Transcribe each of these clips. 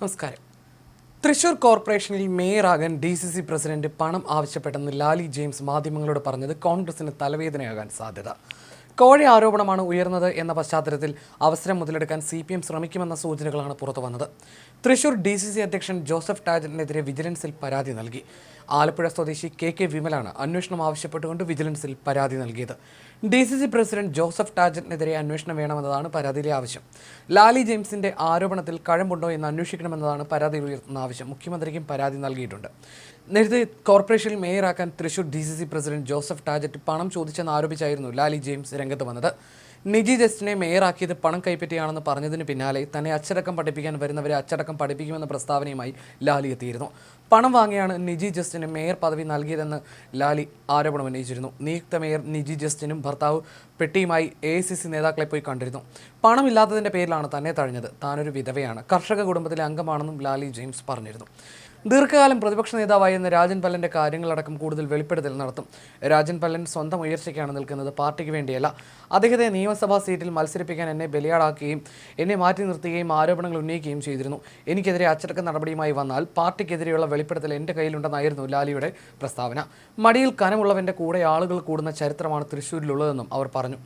നമസ്കാരം. തൃശൂർ കോർപ്പറേഷനിൽ മേയറാകാൻ ഡി സി സി പ്രസിഡന്റ് പണം ആവശ്യപ്പെട്ടെന്ന് ലാലി ജെയിംസ് മാധ്യമങ്ങളോട് പറഞ്ഞത് കോൺഗ്രസിന് തലവേദനയാകാൻ സാധ്യത. കോഴ ആരോപണമാണ് ഉയർന്നത് എന്ന പശ്ചാത്തലത്തിൽ അവസരം മുതലെടുക്കാൻ സി പി എം ശ്രമിക്കുമെന്ന സൂചനകളാണ് പുറത്തു വന്നത് തൃശൂർ ഡി സി സി അധ്യക്ഷൻ ജോസഫ് ടാജറ്റിനെതിരെ വിജിലൻസിൽ പരാതി നൽകി. ആലപ്പുഴ സ്വദേശി കെ കെ വിമലാണ് അന്വേഷണം ആവശ്യപ്പെട്ടുകൊണ്ട് വിജിലൻസിൽ പരാതി നൽകിയത്. D C C president Joseph ടാജറ്റിനെതിരെ അന്വേഷണം വേണമെന്നതാണ് പരാതിയിലെ ആവശ്യം. ലാലി ജെയിംസിന്റെ ആരോപണത്തിൽ കഴമ്പുണ്ടോ എന്ന് അന്വേഷിക്കണമെന്നതാണ് പരാതിയിൽ ഉയർത്തുന്ന ആവശ്യം. മുഖ്യമന്ത്രിക്കും പരാതി നൽകിയിട്ടുണ്ട്. നേരത്തെ കോർപ്പറേഷനിൽ മേയറാക്കാൻ Thrissur D C C president Joseph Tajet പണം ചോദിച്ചെന്ന് ആരോപിച്ചായിരുന്നു ലാലി ജെയിംസ് രംഗത്ത് വന്നത്. നിജി ജസ്റ്റിനെ മേയറാക്കിയത് പണം കൈപ്പറ്റിയാണെന്ന് പറഞ്ഞതിന് പിന്നാലെ തന്നെ അച്ചടക്കം പഠിപ്പിക്കാൻ വരുന്നവരെ അച്ചടക്കം പഠിപ്പിക്കുമെന്ന പ്രസ്താവനയുമായി ലാലി എത്തിയിരുന്നു. പണം വാങ്ങിയാണ് നിജി ജസ്റ്റിന് മേയർ പദവി നൽകിയതെന്ന് ലാലി ആരോപണം ഉന്നയിച്ചിരുന്നു. നിയുക്ത മേയർ നിജി ജസ്റ്റിനും ഭർത്താവ് പെട്ടിയുമായി എ ഐ സി സി നേതാക്കളെ പോയി കണ്ടിരുന്നു. പണമില്ലാത്തതിന്റെ പേരിലാണ് തന്നെ തഴഞ്ഞത്. താനൊരു വിധവയാണ്. കർഷക കുടുംബത്തിലെ അംഗമാണെന്നും ലാലി ജെയിംസ് പറഞ്ഞിരുന്നു. ദീർഘകാലം പ്രതിപക്ഷ നേതാവായിരുന്ന രാജൻ പല്ലന്റെ കാര്യങ്ങളടക്കം കൂടുതൽ വെളിപ്പെടുത്തൽ നടത്തും. രാജൻ പല്ലൻ സ്വന്തം ഉയർച്ചയ്ക്കാണ് നിൽക്കുന്നത്. പാർട്ടിക്ക് വേണ്ടിയല്ല. അദ്ദേഹത്തെ നിയമസഭാ സീറ്റിൽ മത്സരിപ്പിക്കാൻ എന്നെ ബലിയാടാക്കുകയും എന്നെ മാറ്റി നിർത്തുകയും ആരോപണങ്ങൾ ഉന്നയിക്കുകയും ചെയ്തിരുന്നു. എനിക്കെതിരെ അച്ചടക്ക നടപടിയുമായി വന്നാൽ പാർട്ടിക്കെതിരെയുള്ള വെളിപ്പെടുത്തൽ എന്റെ കയ്യിലുണ്ടെന്നായിരുന്നു ലാലിയുടെ പ്രസ്താവന. മടിയിൽ കനമുള്ളവന്റെ കൂടെ ആളുകൾ കൂടുന്ന ചരിത്രമാണ് തൃശ്ശൂരിലുള്ളതെന്നും അവർ പറഞ്ഞു.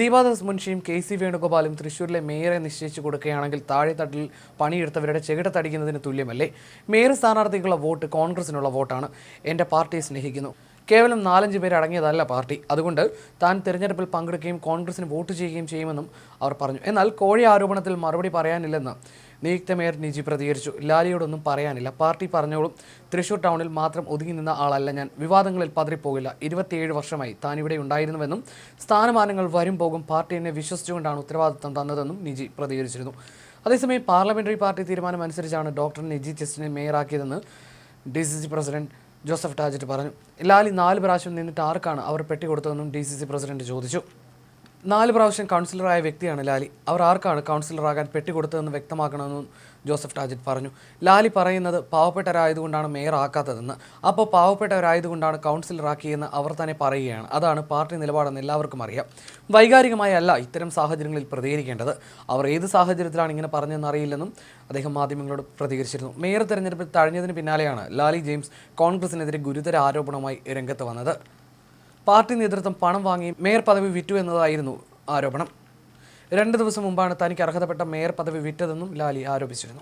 ദീപാദാസ് മുൻഷിയും കെ സി വേണുഗോപാലും തൃശ്ശൂരിലെ മേയറെ നിശ്ചയിച്ചു കൊടുക്കുകയാണെങ്കിൽ താഴെത്തട്ടിൽ പണിയെടുത്തവരുടെ ചെകിടത്തടിക്കുന്നതിന് തുല്യമല്ലേ? മേയർ സ്ഥാനാർത്ഥിക്കുള്ള വോട്ട് കോൺഗ്രസിനുള്ള വോട്ടാണ് എന്റെ പാർട്ടിയെ സ്നേഹിക്കുന്നു. കേവലം നാലഞ്ച് പേര് അടങ്ങിയതല്ല പാർട്ടി. അതുകൊണ്ട് താൻ തിരഞ്ഞെടുപ്പിൽ പങ്കെടുക്കുകയും കോൺഗ്രസിന് വോട്ട് ചെയ്യുകയും ചെയ്യുമെന്നും അവർ പറഞ്ഞു. എന്നാൽ കോഴി ആരോപണത്തിൽ മറുപടി പറയാനില്ലെന്ന് നിയുക്ത മേയർ നിജി പ്രതികരിച്ചു. ലാലിയോടൊന്നും പറയാനില്ല. പാർട്ടി പറഞ്ഞോളും തൃശൂർ ടൗണിൽ മാത്രം ഒതുങ്ങി നിന്ന ആളല്ല ഞാൻ. വിവാദങ്ങളിൽ പതറിപ്പോകില്ല ഇരുപത്തിയേഴ് വർഷമായി താൻ ഇവിടെ ഉണ്ടായിരുന്നുവെന്നും സ്ഥാനമാനങ്ങൾ വരും പോകും പാർട്ടി എന്നെ വിശ്വസിച്ചുകൊണ്ടാണ് ഉത്തരവാദിത്തം തന്നതെന്നും നിജി പ്രതികരിച്ചിരുന്നു. അതേസമയം പാർലമെന്ററി പാർട്ടി തീരുമാനം അനുസരിച്ചാണ് ഡോക്ടർ നിജി ജസ്റ്റിനെ മേയറാക്കിയതെന്ന് D C C president Joseph Tajet പറഞ്ഞു. ലാലി നാല് പ്രാവശ്യം നിന്നിട്ട് ആർക്കാണ് അവർ പെട്ടി കൊടുത്തതെന്നും ഡി സി സി പ്രസിഡന്റ് ചോദിച്ചു. നാല് പ്രാവശ്യം കൗൺസിലറായ വ്യക്തിയാണ് ലാലി. അവർ ആർക്കാണ് കൗൺസിലറാകാൻ പെട്ടിക്കൊടുത്തതെന്ന് വ്യക്തമാക്കണമെന്നും ജോസഫ് ടാജിത് പറഞ്ഞു. ലാലി പറയുന്നത് പാവപ്പെട്ടവരായതുകൊണ്ടാണ് മേയർ ആക്കാത്തതെന്ന്. അപ്പോൾ പാവപ്പെട്ടവരായതുകൊണ്ടാണ് കൗൺസിലറാക്കിയെന്ന് അവർ തന്നെ പറയുകയാണ്. അതാണ് പാർട്ടി നിലപാടെന്ന് എല്ലാവർക്കും അറിയാം. വൈകാരികമായി അല്ല ഇത്തരം സാഹചര്യങ്ങളിൽ പ്രതികരിക്കേണ്ടത്. അവർ ഏത് സാഹചര്യത്തിലാണ് ഇങ്ങനെ പറഞ്ഞതെന്ന് അറിയില്ലെന്നും അദ്ദേഹം മാധ്യമങ്ങളോട് പ്രതികരിച്ചിരുന്നു. മേയർ തെരഞ്ഞെടുപ്പിൽ തഴഞ്ഞതിന് പിന്നാലെയാണ് ലാലി ജെയിംസ് കോൺഗ്രസിനെതിരെ ഗുരുതര ആരോപണമായി രംഗത്ത് വന്നത്. പാർട്ടി നേതൃത്വം പണം വാങ്ങി മേയർ പദവി വിറ്റു എന്നതായിരുന്നു ആരോപണം. രണ്ട് ദിവസം മുമ്പാണ് തനിക്ക് അർഹതപ്പെട്ട മേയർ പദവി വിറ്റതെന്നും ലാലി ആരോപിച്ചിരുന്നു.